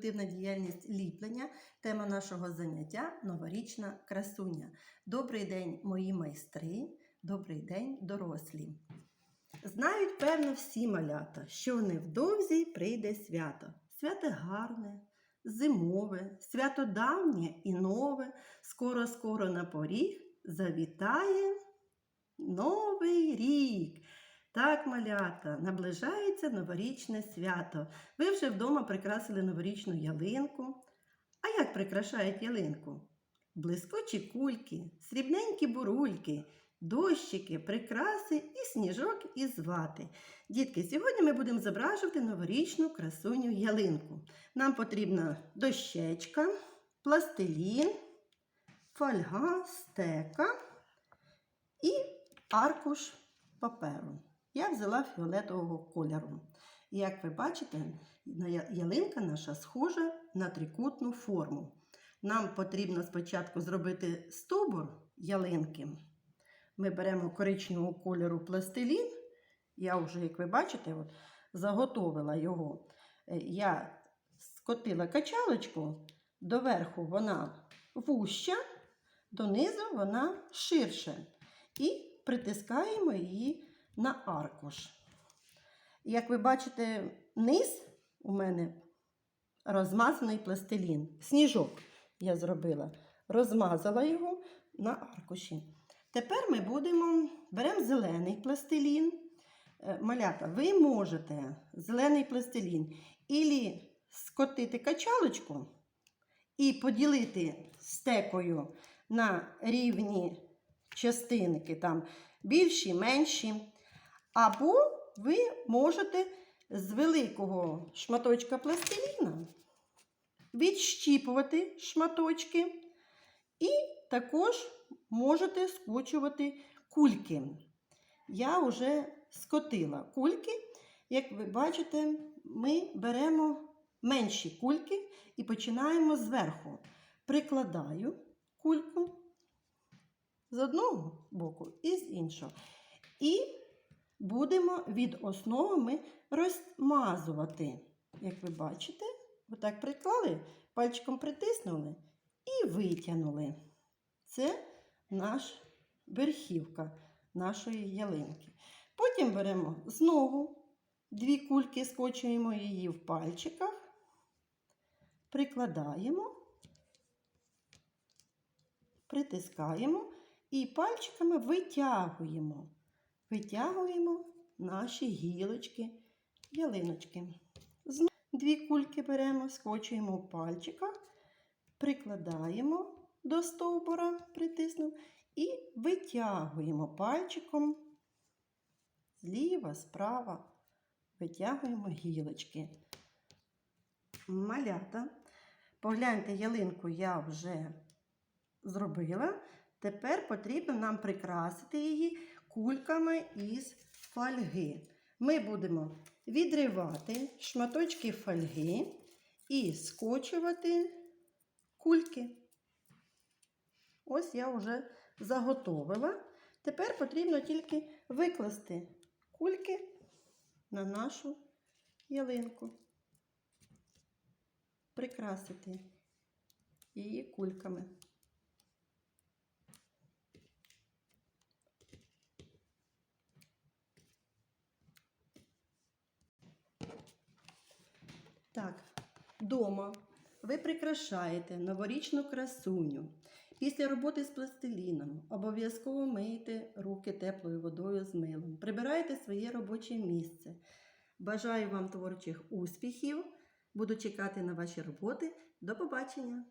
продуктивна діяльність ліплення. Тема нашого заняття новорічна красуня. Добрий день, мої майстри, добрий день, дорослі. Знають, певно, всі малята, що невдовзі прийде свято. Свято гарне, зимове, свято давнє і нове, скоро-скоро на поріг завітає Новий рік. Так, малята, наближається новорічне свято. Ви вже вдома прикрасили новорічну ялинку. А як прикрашають ялинку? Блискучі кульки, срібненькі бурульки, дощики, прикраси і сніжок із вати. Дітки, сьогодні ми будемо зображувати новорічну красуню ялинку. Нам потрібна дощечка, пластилін, фольга, стека і аркуш паперу. Я взяла фіолетового кольору. І як ви бачите, ялинка наша схожа на трикутну форму. Нам потрібно спочатку зробити стовбур ялинки. Ми беремо коричневого кольору пластилін. Я вже, як ви бачите, от, заготовила його. Е, Я скотила качалочку, доверху вона вуща, донизу вона ширше. І притискаємо її на аркуш. Як ви бачите, низ у мене розмазаний пластилін. Сніжок я зробила. Розмазала його на аркуші. Тепер ми будемо беремо зелений пластилін. Е, Малята, ви можете зелений пластилін ілі скотити качалочку і поділити стекою на рівні частинки, там більші, менші. Або ви можете з великого шматочка пластиліна відщіпувати шматочки, і також можете скочувати кульки. Я вже скотила кульки. Як ви бачите, ми беремо менші кульки і починаємо зверху. Прикладаю кульку з одного боку і з іншого. І будемо від основи розмазувати. Як ви бачите, отак приклали, пальчиком притиснули і витягнули. Це наш верхівка нашої ялинки. Потім беремо знову дві кульки, скочуємо її в пальчиках, прикладаємо, притискаємо і пальчиками витягуємо. Витягуємо наші гілочки, ялиночки. Знову дві кульки беремо, скочуємо в пальчиках, прикладаємо до стовбура, притиснув, і витягуємо пальчиком зліва, справа, витягуємо гілочки. Малята. Погляньте, ялинку я вже зробила. Тепер потрібно нам прикрасити її кульками із фольги. Ми будемо відривати шматочки фольги і скочувати кульки. Ось я вже заготовила. Тепер потрібно тільки викласти кульки на нашу ялинку, прикрасити її кульками. Так, дома ви прикрашаєте новорічну красуню. Після роботи з пластиліном обов'язково мийте руки теплою водою з милом. Прибирайте своє робоче місце. Бажаю вам творчих успіхів. Буду чекати на ваші роботи. До побачення!